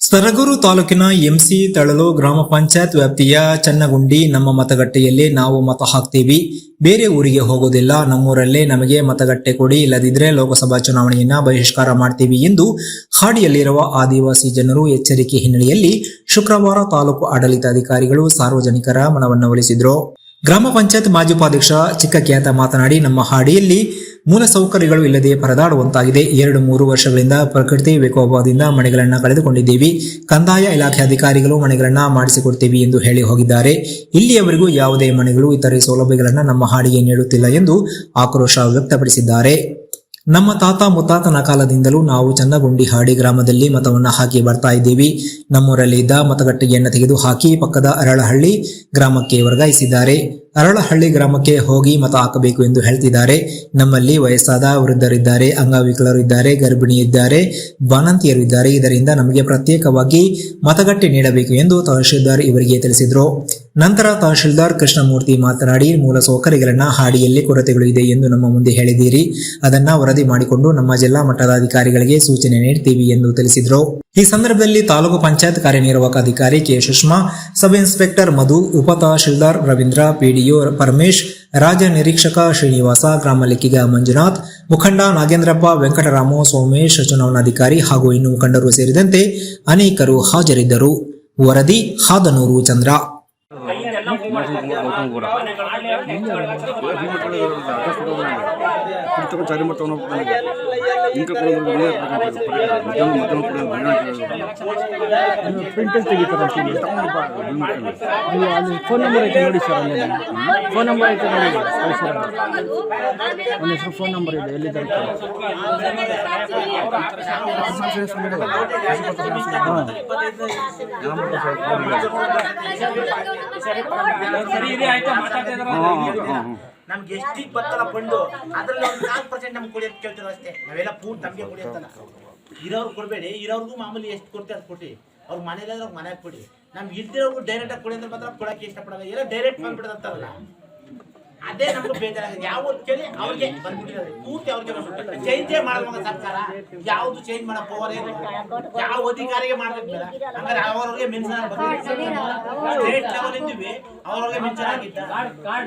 ಸರಗೂರು ತಾಲೂಕಿನ ಎಂಸಿ ತಳಲು ಗ್ರಾಮ ಪಂಚಾಯತ್ ವ್ಯಾಪ್ತಿಯ ಚನ್ನಗುಂಡಿ ನಮ್ಮ ಮತಗಟ್ಟೆಯಲ್ಲಿ ನಾವು ಮತ ಹಾಕ್ತೀವಿ. ಬೇರೆ ಊರಿಗೆ ಹೋಗೋದಿಲ್ಲ. ನಮ್ಮೂರಲ್ಲೇ ನಮಗೆ ಮತಗಟ್ಟೆ ಕೊಡಿ. ಇಲ್ಲದಿದ್ರೆ ಲೋಕಸಭಾ ಚುನಾವಣೆಯನ್ನ ಬಹಿಷ್ಕಾರ ಮಾಡ್ತೀವಿ ಎಂದು ಹಾಡಿಯಲ್ಲಿರುವ ಆದಿವಾಸಿ ಜನರು ಎಚ್ಚರಿಕೆ ಹಿನ್ನೆಲೆಯಲ್ಲಿ ಶುಕ್ರವಾರ ತಾಲೂಕು ಆಡಳಿತಾಧಿಕಾರಿಗಳು ಸಾರ್ವಜನಿಕರ ಮನವನ್ನೊಲಿಸಿದ್ರು ಗ್ರಾಮ ಪಂಚಾಯತ್ ಮಾಜಿ ಉಪಾಧ್ಯಕ್ಷ ಚಿಕ್ಕಕ್ಯಾತ ಮಾತನಾಡಿ, ನಮ್ಮ ಹಾಡಿಯಲ್ಲಿ ಮೂಲ ಸೌಕರ್ಯಗಳು ಇಲ್ಲದೆ ಪರದಾಡುವಂತಾಗಿದೆ. ಎರಡು, ಮೂರು ವರ್ಷಗಳಿಂದ ಪ್ರಕೃತಿ ವಿಕೋಪದಿಂದ ಮನೆಗಳನ್ನು ಕಳೆದುಕೊಂಡಿದ್ದೀವಿ. ಕಂದಾಯ ಇಲಾಖೆ ಅಧಿಕಾರಿಗಳು ಮನೆಗಳನ್ನು ಮಾಡಿಸಿಕೊಡ್ತೀವಿ ಎಂದು ಹೇಳಿ ಹೋಗಿದ್ದಾರೆ. ಇಲ್ಲಿಯವರೆಗೂ ಯಾವುದೇ ಮನೆಗಳು ಇತರೆ ಸೌಲಭ್ಯಗಳನ್ನು ನಮ್ಮ ಹಾಡಿಗೆ ನೀಡುತ್ತಿಲ್ಲ ಎಂದು ಆಕ್ರೋಶ ವ್ಯಕ್ತಪಡಿಸಿದ್ದಾರೆ. ನಮ್ಮ ತಾತ ಮುತ್ತಾತನ ಕಾಲದಿಂದಲೂ ನಾವು ಚನ್ನಗುಂಡಿ ಹಾಡಿ ಗ್ರಾಮದಲ್ಲಿ ಮತವನ್ನು ಹಾಕಿ ಬರ್ತಾ ಇದ್ದೀವಿ. ನಮ್ಮೂರಲ್ಲಿ ಇದ್ದ ಮತಗಟ್ಟೆಯನ್ನು ತೆಗೆದು ಹಾಕಿ ಪಕ್ಕದ ಅರಳಹಳ್ಳಿ ಗ್ರಾಮಕ್ಕೆ ವರ್ಗಾಯಿಸಿದ್ದಾರೆ. ಅರಳಹಳ್ಳಿ ಗ್ರಾಮಕ್ಕೆ ಹೋಗಿ ಮತ ಹಾಕಬೇಕು ಎಂದು ಹೇಳ್ತಿದ್ದಾರೆ. ನಮ್ಮಲ್ಲಿ ವಯಸ್ಸಾದ ವೃದ್ಧರಿದ್ದಾರೆ, ಅಂಗವಿಕಲರು ಇದ್ದಾರೆ, ಗರ್ಭಿಣಿ ಇದ್ದಾರೆ ಬಾಣಂತಿಯರು ಇದ್ದಾರೆ. ಇದರಿಂದ ನಮಗೆ ಪ್ರತ್ಯೇಕವಾಗಿ ಮತಗಟ್ಟೆ ನೀಡಬೇಕು ಎಂದು ತಹಶೀಲ್ದಾರ್ ಇವರಿಗೆ ತಿಳಿಸಿದರು. ನಂತರ ತಹಶೀಲ್ದಾರ್ ಕೃಷ್ಣಮೂರ್ತಿ ಮಾತನಾಡಿ, ಮೂಲ ಸೌಕರ್ಯಗಳನ್ನ ಹಾಡಿಯಲ್ಲಿ ಕೊರತೆಗಳು ಇದೆ ಎಂದು ನಮ್ಮ ಮುಂದೆ ಹೇಳಿದ್ದೀರಿ. ಅದನ್ನ ವರದಿ ಮಾಡಿಕೊಂಡು ನಮ್ಮ ಜಿಲ್ಲಾ ಮಟ್ಟದ ಅಧಿಕಾರಿಗಳಿಗೆ ಸೂಚನೆ ನೀಡ್ತೀವಿ ಎಂದು ತಿಳಿಸಿದರು. ಈ ಸಂದರ್ಭದಲ್ಲಿ ತಾಲೂಕು ಪಂಚಾಯತ್ ಕಾರ್ಯನಿರ್ವಾಹಕ ಅಧಿಕಾರಿ K Sushma, sub inspector Madhu ಉಪ ತಹಶೀಲ್ದಾರ್ ರವೀಂದ್ರ, ಪಿಡಿಒ ಪರಮೇಶ್, ರಾಜ್ಯ ನಿರೀಕ್ಷಕ ಶ್ರೀನಿವಾಸ, ಗ್ರಾಮ ಲೆಕ್ಕಿಗ ಮಂಜುನಾಥ್, ಮುಖಂಡ ನಾಗೇಂದ್ರಪ್ಪ, ವೆಂಕಟರಾಮು, ಸೋಮೇಶ್ ಚುನಾವಣಾಧಿಕಾರಿ ಹಾಗೂ ಇನ್ನು ಮುಖಂಡರು ಸೇರಿದಂತೆ ಅನೇಕರು ಹಾಜರಿದ್ದರು. ವರದಿ, ಹಾದನೂರು ಚಂದ್ರ. ತಗೊಂಡು ಚಾರಿ ಮಾಡಿ ತಗೊಂಡು ಹೋಗ್ತಾನೆ ಇಂಕ ಮನೆ ಮಧ್ಯಾಹ್ನ ಮಧ್ಯಾಹ್ನ ಕೊಡೋದು ಪ್ರಿಂಟಲ್ಲಿ ತೆಗಿತಾರೆ ಅಲ್ಲಿ ಫೋನ್ ನಂಬರ್ ಐತೆ ನೋಡಿ ಸರ್ ಅಲ್ಲಿ ಫೋನ್ ನಂಬರ್ ಐತೆ ನೋಡಿ ಸರ್ ನನ್ನ ಹೆಸರು ಫೋನ್ ನಂಬರ್ ಇದೆ ಎಲ್ಲಿದ್ದಾರೆ ಹಾಂ. ನಮ್ಗೆ ಎಷ್ಟಿಗೆ ಬರ್ತಲ್ಲ ಫಂಡು ಅದ್ರಲ್ಲಿ ಒಂದು ನಾಲ್ಕು ಪರ್ಸೆಂಟ್ ನಮ್ಗೆ ಕೊಡಿ ಅಂತ ಕೇಳ್ತಿರೋ ಅಷ್ಟೇ. ನಾವೆಲ್ಲ ಪೂರ್ತಿ ನಮಗೆ ಕೊಡಿ ಅಂತಲ್ಲ. ಇರೋರು ಕೊಡಬೇಡಿ. ಇರೋರ್ಗೂ ಮಾಮೂಲಿ ಎಷ್ಟು ಕೊಡ್ತೀವಿ ಕೊಡಿ ಕೊಟ್ಟು. ಅವ್ರ ಮನೇಲಿ ಅವ್ರ ಮನೆಗೆ ಕೊಡಿ. ನಮ್ಗೆ ಇಲ್ದಿರೋರ್ಗು ಡೈರೆಕ್ಟ್ ಆಗಿ ಕೊಡಿ ಅಂತ ಮಾತ್ರ ಕೊಡಕ್ಕೆ ಇಷ್ಟಪಡಲ್ಲ. ಎಲ್ಲ ಡೈರೆಕ್ಟ್ ಬಂದ್ಬಿಡೋದಂತಾರಲ್ಲ ಅದೇ ನಮ್ಗೆ ಬೇಜಾರಾಗಿದೆ ಯಾವ್ದು ಕೇಳಿ ಅವ್ರಿಗೆ ಬಂದ್ಬಿಟ್ಟಿದ್ದಾರೆ ಪೂರ್ತಿ ಅವ್ರಿಗೆ ಬಂದ್ಬಿಟ್ಟಿದ್ದಾರೆ ಚೇಂಜೇ ಮಾಡಲ್ವಾಗ ಸರ್ಕಾರ. ಯಾವ್ದು ಚೇಂಜ್ ಮಾಡಕ್ ಪವರ್ ಇಲ್ಲ. ಯಾವ ಅಧಿಕಾರಿಗೆ ಮಾಡ್ಬೇಕು ಬೇಡ. ಅವ್ರಿಗೆ ಅವ್ರವ್ರಿಗೆ ಮಿನ್ಸನ ಸ್ಟೇಟ್ ಲೆವೆಲ್ ಇದ್ದೀವಿ. ಅವ್ರವ್ರಿಗೆ ಮೆನ್ಷನ್ ಆಗಿದ್ದ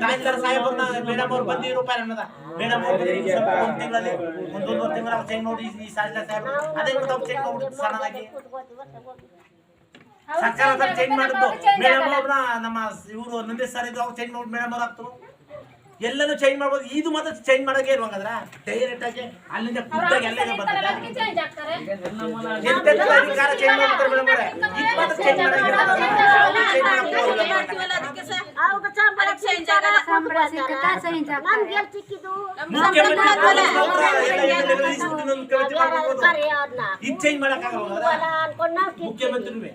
ತಹಸೀಲ್ದಾರ್ ಸಾಹೇಬ್ರನ್ನ ಮೇಡಮ್ ಅವ್ರು ಬಂದಿ ರೂಪಾಯಿ ಅನ್ನೋದ? ಮೇಡಮ್ ಅವ್ರು ಬಂದಿದ್ದು ತಿಂಗಳಲ್ಲಿ, ಒಂದೊಂದು ತಿಂಗಳ ಅವ್ರು ಚೇಂಜ್ ನೋಡಿ ಈ ತಹಸೀಲ್ದಾರ್ ಸಾಹೇಬ್ರು. ಅದೇ ಕೂಡ ಅವ್ರು ಚೇಂಜ್ ಮಾಡ್ಬಿಟ್ಟು ಸಣ್ಣದಾಗಿ. ಸರ್ಕಾರ ಚೇಂಜ್ ಮಾಡಿದ್ದು. ಮೇಡಮ್ ಅವ್ರನ್ನ ನಮ್ಮ ಇವರು ನಂದೇಶ್ ಸರ್ ಇದ್ರು, ಅವ್ರು ಚೇಂಜ್ ಮಾಡ್ಬಿಟ್ಟು ಮೇಡಮ್ ಅವ್ರು ಹಾಕ್ತರು ಎಲ್ಲನೂ ಚೇಂಜ್ ಮಾಡ್ಬೋದು. ಇದು ಮಾತ್ರ ಚೇಂಜ್ ಮಾಡಕ್ಕೆ ಇರುವಂಗದ್ರ ಡೈರೆಕ್ಟ್ ಆಗಿ ಅಲ್ಲಿಂದ ಖುದ್ದಾಗಿ ಎಲ್ಲ ಅಧಿಕಾರ ಚೇಂಜ್ ಮಾಡ್ತಾರೆ ಮೇಡಮ್ ಅವರೇ ಇದು ಮಾತ್ರ ಚೇಂಜ್ ಮಾಡಕ್ಕೆ ಯಾವ್ದು ಚೇಂಜ್ ಮಾಡಕ್ಕೆ ಹೋಗಲ್ಲ. ಮುಖ್ಯಮಂತ್ರಿ. ಇದು ಚೇಂಜ್ ಮಾಡಕ್ಕಾಗಲ್ಲ ಮುಖ್ಯಮಂತ್ರಿನೇ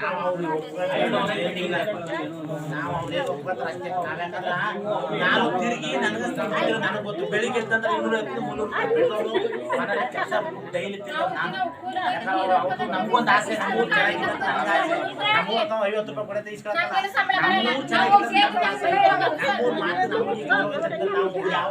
ನಾವು ಅವ್ರಿಗೆ ಒಪ್ಕೊಳ್ತೀವಿ. ನಾವು ಅವ್ರಿಗೆ ಒಪ್ಕೊಳ್ತಾರೆ ಅಷ್ಟೇ. ನಾವ್ಯಾಕಂದ್ರೆ ನಾನು ತಿರುಗಿ ನನಗೆ ಸಂಬಂಧಿಸಿರೋ ನನಗೆ ಗೊತ್ತು ಬೆಳಿಗ್ಗೆ ಎದ್ದಂದ್ರೆ ಇನ್ನೂರ ಐವತ್ತು ಮುನ್ನೂರು ರೂಪಾಯಿ ಪೆಟ್ರೋಲು ಮನೇಲಿ ಕೆಲಸ ಡೈಲಿ ತಿನ್ನೋದು ನಾನು ಯಾಕಂದ್ರೆ ಅವ್ರ್ದು ನಮ್ಗೊಂದು ಆಸೆ ನಮ್ಮೂರು ಚೆನ್ನಾಗಿದೆ ಅಂತ ನಮ್ಗೆ ಆಸೆ ನಮ್ಮೂರು ತಾವು ಐವತ್ತು ರೂಪಾಯಿ ಕೊಡತ್ತೆ ಇಸ್ಕೊಳಕ್ಕಲ್ಲ ನಮ್ಮೂರು ಚೆನ್ನಾಗಿದೆ ಅಂತ ನಮ್ಗೆ ಆಸೆ ನಮ್ಮೂರು ಮಾತು ನಮ್ಮೂರು ಈಗ ಹೋಗ್ಬೇಕಂದ್ರೆ ನಾವು ಯಾವ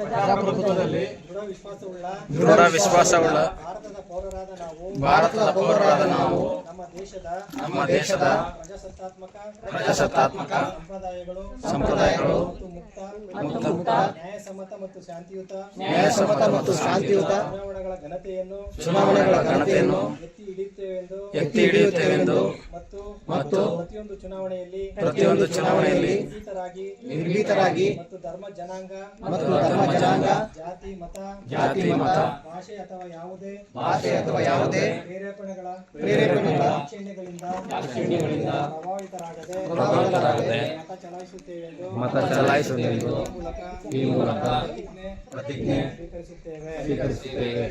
ಪ್ರಜಾಪ್ರಭುತ್ವದಲ್ಲಿ ದೃಢ ವಿಶ್ವಾಸವುಳ್ಳ ಭಾರತದ ಪೌರರಾದ ನಾವು ಭಾರತದ ಪೌರರಾದ ನಾವು ನಮ್ಮ ದೇಶದ ನಮ್ಮ ದೇಶದ ಪ್ರಜಾಸತ್ತಾತ್ಮಕ ಸಂಪ್ರದಾಯಗಳು ಸಂಪ್ರದಾಯಗಳು ಮುಕ್ತ ನ್ಯಾಯಸಮ್ಮತ ಮತ್ತು ಶಾಂತಿಯುತ ನ್ಯಾಯಸಮ್ಮತ ಮತ್ತು ಶಾಂತಿಯುತ ಚುನಾವಣೆಗಳ ಘನತೆಯನ್ನು ಎತ್ತಿ ಹಿಡಿಯುತ್ತೇವೆಂದು ಮತ್ತು ಮತ್ತು ಪ್ರತಿಯೊಂದು ಚುನಾವಣೆಯಲ್ಲಿ ಪ್ರತಿಯೊಂದು ಚುನಾವಣೆಯಲ್ಲಿ ನಿರ್ಭೀತರಾಗಿ ನಿರ್ಭೀತರಾಗಿ ಮತ್ತು ಧರ್ಮ ಜನಾಂಗ ಮತ್ತು ಧರ್ಮ ಜನಾಂಗ ಜಾತಿ ಮತ ಜಾತಿ ಮತ ಭಾಷೆ ಅಥವಾ ಯಾವುದೇ ಭಾಷೆ ಅಥವಾ ಯಾವುದೇ ಪ್ರೇರೇಪಣೆಗಳ ಪ್ರೇರೇಪಣೆಗಳ ದಾಕ್ಷಿಣ್ಯಗಳಿಂದ ದಾಕ್ಷಿಣ್ಯಗಳಿಂದ ಪ್ರಭಾವಿತರಾಗದೆ ಪ್ರಭಾವಿತರಾಗದೆ ಮತ ಚಲಾಯಿಸುತ್ತೇವೆ ಮತ ಚಲಾಯಿಸುತ್ತೇವೆ ಈ ಮೂಲಕ ಪ್ರತಿಜ್ಞೆ ಸ್ವೀಕರಿಸುತ್ತೇವೆ. ಸ್ವೀಕರಿಸುತ್ತೇವೆ.